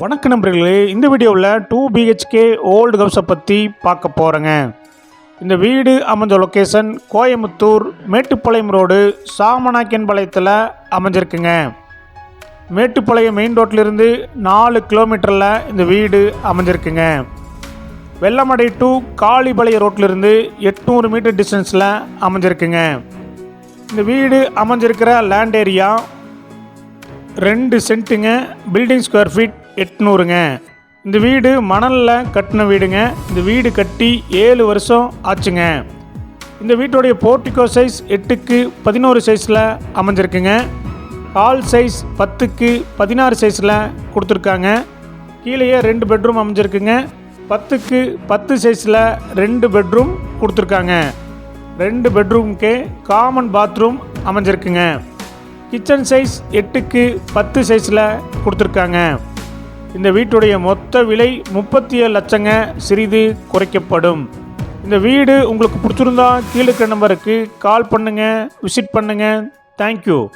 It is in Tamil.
வணக்க நண்பர்களே இந்த வீடியோவில் டூ பிஹெச்கே ஓல்டு ஹவுஸை பற்றி பார்க்க போகிறேங்க இந்த வீடு அமைஞ்ச லொக்கேஷன் கோயமுத்தூர் மேட்டுப்பாளையம் ரோடு சாமநாயக்கன்பாளையத்தில் அமைஞ்சிருக்குங்க. மேட்டுப்பாளையம் மெயின் ரோட்லேருந்து நாலு கிலோமீட்டரில் இந்த வீடு அமைஞ்சிருக்குங்க. வெள்ளமடை டு காளிபாளையம் ரோட்டிலிருந்து எட்நூறு மீட்டர் டிஸ்டன்ஸில் அமைஞ்சிருக்குங்க. இந்த வீடு அமைஞ்சிருக்கிற லேண்ட் ஏரியா ரெண்டு சென்ட்டுங்க பில்டிங் ஸ்கொயர் ஃபீட் எட்நூறுங்க. இந்த வீடு மணலில் கட்டின வீடுங்க. இந்த வீடு கட்டி ஏழு வருஷம் ஆச்சுங்க. இந்த வீட்டுடைய போர்ட்டிகோ சைஸ் எட்டுக்கு பதினோரு சைஸில் அமைஞ்சிருக்குங்க. ஹால் சைஸ் பத்துக்கு பதினாறு சைஸில் கொடுத்துருக்காங்க. கீழேயே ரெண்டு பெட்ரூம் அமைஞ்சிருக்குங்க. பத்துக்கு பத்து சைஸில் ரெண்டு பெட்ரூம் கொடுத்துருக்காங்க. ரெண்டு பெட்ரூமுக்கே காமன் பாத்ரூம் அமைஞ்சிருக்குங்க. கிச்சன் சைஸ் எட்டுக்கு பத்து சைஸில் கொடுத்துருக்காங்க. இந்த வீட்டுடைய மொத்த விலை முப்பத்தி ஏழு லட்சங்க சிறிது குறைக்கப்படும். இந்த வீடு உங்களுக்கு பிடிச்சிருந்தா கீழே நம்பருக்கு கால் பண்ணுங்கள் விசிட் பண்ணுங்கள் தேங்க்யூ